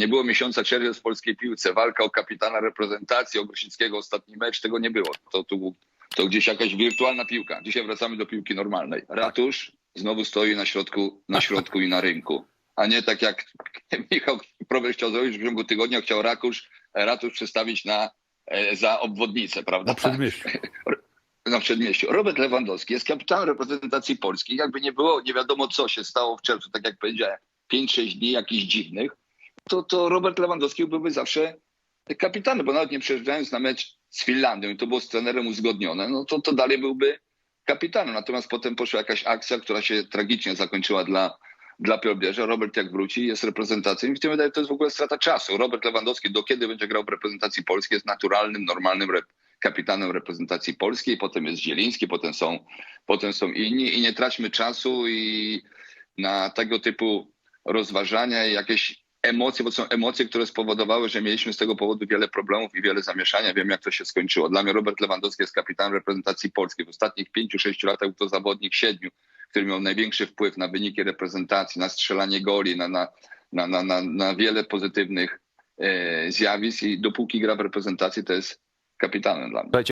Nie było miesiąca czerwiec w polskiej piłce. Walka o kapitana reprezentacji, o Grosickiego ostatni mecz, tego nie było. To, to, to gdzieś jakaś wirtualna piłka. Dzisiaj wracamy do piłki normalnej. Ratusz znowu stoi na środku, na środku i na rynku. A nie tak jak Michał Probel chciał zrobić, w ciągu tygodnia chciał Ratusz, Ratusz przestawić na, e, za obwodnicę, prawda? Na przedmieściu. na przedmieściu. Robert Lewandowski jest kapitanem reprezentacji Polski. Jakby nie było, nie wiadomo co się stało w czerwcu, tak jak powiedziałem, 5-6 dni jakichś dziwnych, to, to Robert Lewandowski byłby zawsze kapitanem, bo nawet nie przejeżdżając na mecz z Finlandią i to było z trenerem uzgodnione, no to, to dalej byłby kapitanem. Natomiast potem poszła jakaś akcja, która się tragicznie zakończyła dla, dla Piolbierza. Robert jak wróci jest reprezentacyjnym i w tym wydaje to jest w ogóle strata czasu. Robert Lewandowski do kiedy będzie grał w reprezentacji polskiej jest naturalnym, normalnym rep kapitanem reprezentacji polskiej, potem jest Zieliński, potem są, potem są inni i nie traćmy czasu i na tego typu rozważania i jakieś emocje, bo to są emocje, które spowodowały, że mieliśmy z tego powodu wiele problemów i wiele zamieszania. Wiem, jak to się skończyło. Dla mnie Robert Lewandowski jest kapitanem reprezentacji polskiej. W ostatnich pięciu, sześciu latach był to zawodnik siedmiu, który miał największy wpływ na wyniki reprezentacji, na strzelanie goli, na, na, na, na, na, na wiele pozytywnych e, zjawisk i dopóki gra w reprezentacji, to jest kapitanem dla mnie.